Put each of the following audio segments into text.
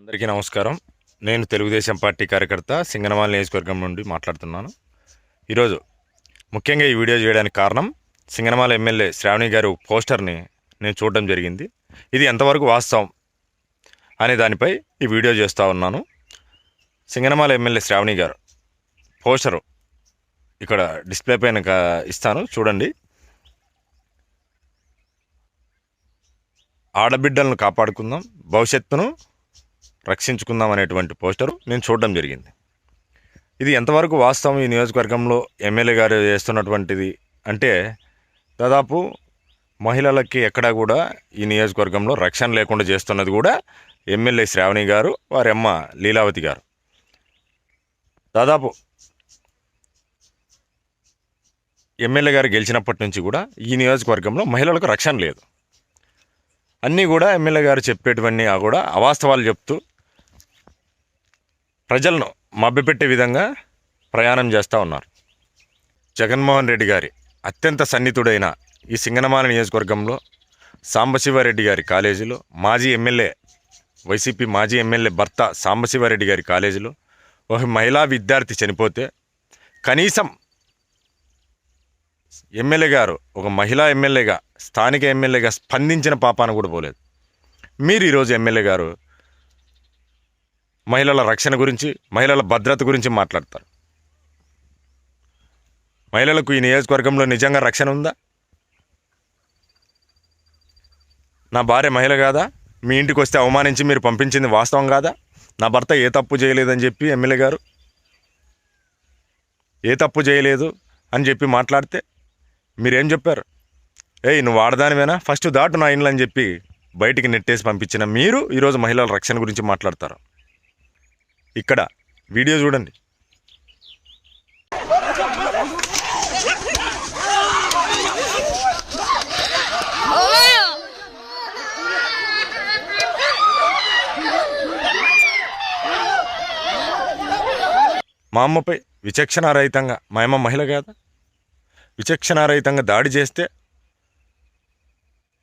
అందరికీ నమస్కారం. నేను తెలుగుదేశం పార్టీ కార్యకర్త సింగనమాల నియోజకవర్గం నుండి మాట్లాడుతున్నాను. ఈరోజు ముఖ్యంగా ఈ వీడియో చేయడానికి కారణం సింగనమాల ఎమ్మెల్యే శ్రావణి గారు పోస్టర్ని నేను చూడడం జరిగింది. ఇది ఎంతవరకు వాస్తవం అనే దానిపై ఈ వీడియో చేస్తూ ఉన్నాను. సింగనమాల ఎమ్మెల్యే శ్రావణి గారు పోస్టరు ఇక్కడ డిస్ప్లే పైన ఇస్తాను. చూడండి. ఆడబిడ్డలను కాపాడుకుందాం. భవిష్యత్తును రక్షించుకుందాం అనేటువంటి పోస్టరు నేను చూడడం జరిగింది. ఇది ఎంతవరకు వాస్తవం ఈ నియోజకవర్గంలో ఎమ్మెల్యే గారు చేస్తున్నటువంటిది? అంటే దాదాపు మహిళలకి ఎక్కడా కూడా ఈ నియోజకవర్గంలో రక్షణ లేకుండా చేస్తున్నది కూడా ఎమ్మెల్యే శ్రావణి గారు వారి అమ్మ లీలావతి గారు. దాదాపు ఎమ్మెల్యే గారు గెలిచినప్పటి నుంచి కూడా ఈ నియోజకవర్గంలో మహిళలకు రక్షణ లేదు. అన్నీ కూడా ఎమ్మెల్యే గారు చెప్పేటువన్నీ ఆ కూడా అవాస్తవాలు చెప్తూ ప్రజలను మభ్యపెట్టే విధంగా ప్రయాణం చేస్తూ ఉన్నారు. జగన్మోహన్ రెడ్డి గారి అత్యంత సన్నిహితుడైన ఈ సింగనమాల నియోజకవర్గంలో సాంబశివారెడ్డి గారి కాలేజీలో మాజీ ఎమ్మెల్యే వైసీపీ మాజీ ఎమ్మెల్యే భర్త సాంబశివారెడ్డి గారి కాలేజీలో ఒక మహిళా విద్యార్థి చనిపోతే కనీసం ఎమ్మెల్యే గారు ఒక మహిళా ఎమ్మెల్యేగా స్థానిక ఎమ్మెల్యేగా స్పందించిన పాపాన కూడా పోలేదు. మీరు ఈరోజు ఎమ్మెల్యే గారు మహిళల రక్షణ గురించి మహిళల భద్రత గురించి మాట్లాడతారు. మహిళలకు ఈ నియోజకవర్గంలో నిజంగా రక్షణ ఉందా? నా భార్య మహిళ కాదా? మీ ఇంటికి వస్తే అవమానించి మీరు పంపించింది వాస్తవం కాదా? నా భర్త ఏ తప్పు చేయలేదని చెప్పి ఎమ్మెల్యే గారు? ఏ తప్పు చేయలేదు అని చెప్పి మాట్లాడితే మీరేం చెప్పారు? ఏయ్ నువ్వు ఆడదానివేనా? ఫస్ట్ దాటు నా ఇండ్లు అని చెప్పి బయటికి నెట్టేసి పంపించిన మీరు ఈరోజు మహిళల రక్షణ గురించి మాట్లాడతారు. ఇక్కడ. వీడియో చూడండి. మా అమ్మపై విచక్షణారహితంగా మా అమ్మ మహిళ కాదా. విచక్షణారహితంగా దాడి చేస్తే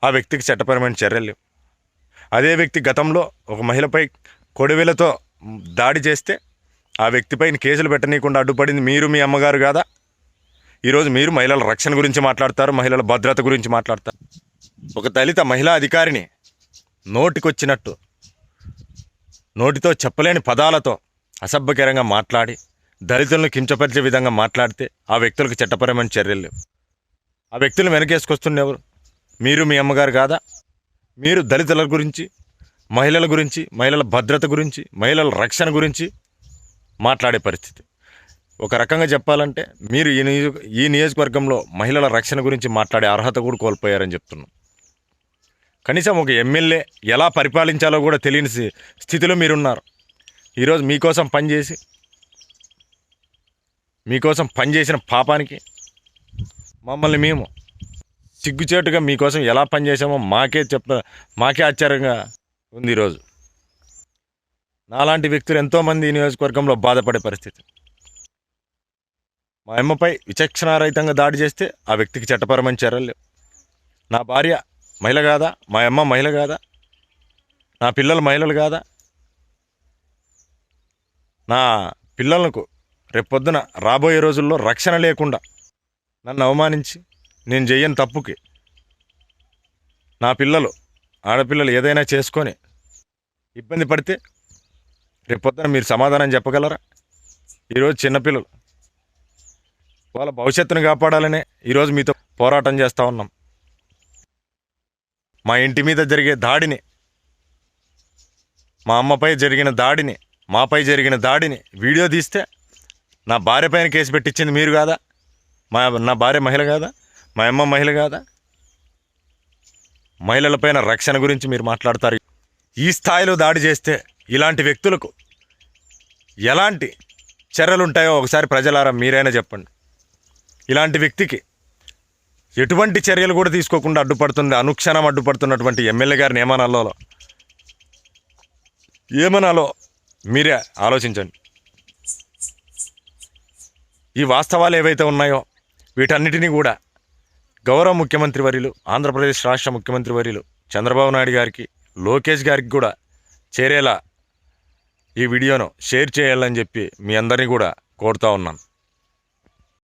ఆ వ్యక్తికి చట్టపరమైన చర్యలు లేవు. అదే వ్యక్తి గతంలో ఒక మహిళపై కొడవేలతో దాడి చేస్తే ఆ వ్యక్తిపైన కేసులు పెట్టనీయకుండా అడ్డుపడింది మీరు మీ అమ్మగారు కాదా? ఈరోజు మీరు మహిళల రక్షణ గురించి మాట్లాడతారు మహిళల భద్రత గురించి మాట్లాడతారు. ఒక దళిత మహిళా అధికారిని నోటికొచ్చినట్టు నోటితో చెప్పలేని పదాలతో అసభ్యకరంగా మాట్లాడి దళితులను కించపరిచే విధంగా మాట్లాడితే ఆ వ్యక్తులకు చట్టపరమైన చర్యలు ఆ వ్యక్తులు వెనకేసుకొస్తున్న ఎవరు మీరు మీ అమ్మగారు కాదా? మీరు దళితుల గురించి మహిళల గురించి మహిళల భద్రత గురించి మహిళల రక్షణ గురించి మాట్లాడే పరిస్థితి. ఒక రకంగా చెప్పాలంటే మీరు ఈ నియోజక ఈ నియోజకవర్గంలో మహిళల రక్షణ గురించి మాట్లాడే అర్హత కూడా కోల్పోయారని చెప్తున్నాం. కనీసం ఒక ఎమ్మెల్యే ఎలా పరిపాలించాలో కూడా తెలియని స్థితిలో మీరున్నారు. ఈరోజు మీకోసం పనిచేసి మీకోసం పనిచేసిన పాపానికి మమ్మల్ని మేము సిగ్గుచేటుగా మీకోసం ఎలా పనిచేసామో మాకే చెప్ప మాకే ఆశ్చర్యంగా ఉంది ఈరోజు. నాలాంటి వ్యక్తులు ఎంతోమంది ఈ నియోజకవర్గంలో బాధపడే పరిస్థితి. మా అమ్మపై విచక్షణారహితంగా దాడి చేస్తే ఆ వ్యక్తికి చట్టపరమైన చర్యలు నా భార్య మహిళ కాదా? మా అమ్మ మహిళ కాదా? నా పిల్లలు మహిళలు కాదా? నా పిల్లలకు రేపొద్దున రాబోయే రోజుల్లో రక్షణ లేకుండా నన్ను అవమానించి నేను చేయని తప్పుకి నా పిల్లలు ఆడపిల్లలు ఏదైనా చేసుకొని ఇబ్బంది పడితే రేపొద్దున మీరు సమాధానం చెప్పగలరా? ఈరోజు చిన్నపిల్లలు వాళ్ళ భవిష్యత్తును కాపాడాలనే ఈరోజు మీతో పోరాటం చేస్తూ ఉన్నాం. మా ఇంటి మీద జరిగే దాడిని మా అమ్మపై జరిగిన దాడిని మాపై జరిగిన దాడిని వీడియో తీస్తే నా భార్య పైన కేసు పెట్టించింది మీరు కాదా? మా నా భార్య మహిళ కాదా? మా అమ్మ మహిళ కాదా? మహిళలపైన రక్షణ గురించి మీరు మాట్లాడతారు. ఈ స్థాయిలో దాడి చేస్తే ఇలాంటి వ్యక్తులకు ఎలాంటి చర్యలు ఉంటాయో ఒకసారి ప్రజలారా మీరైనా చెప్పండి. ఇలాంటి వ్యక్తికి ఎటువంటి చర్యలు కూడా తీసుకోకుండా అడ్డుపడుతుంది అనుక్షణం అడ్డుపడుతున్నటువంటి ఎమ్మెల్యే గారిని ఏమనాలో ఏమనాలో మీరే ఆలోచించండి. ఈ వాస్తవాలు ఏవైతే ఉన్నాయో వీటన్నిటినీ కూడా గౌరవ ముఖ్యమంత్రి వర్యులు ఆంధ్రప్రదేశ్ రాష్ట్ర ముఖ్యమంత్రి వర్యులు చంద్రబాబు నాయుడు గారికి లోకేష్ గారికి కూడా చేరేలా ఈ వీడియోను షేర్ చేయాలని చెప్పి మీ అందరినీ కూడా కోరుతా ఉన్నాను.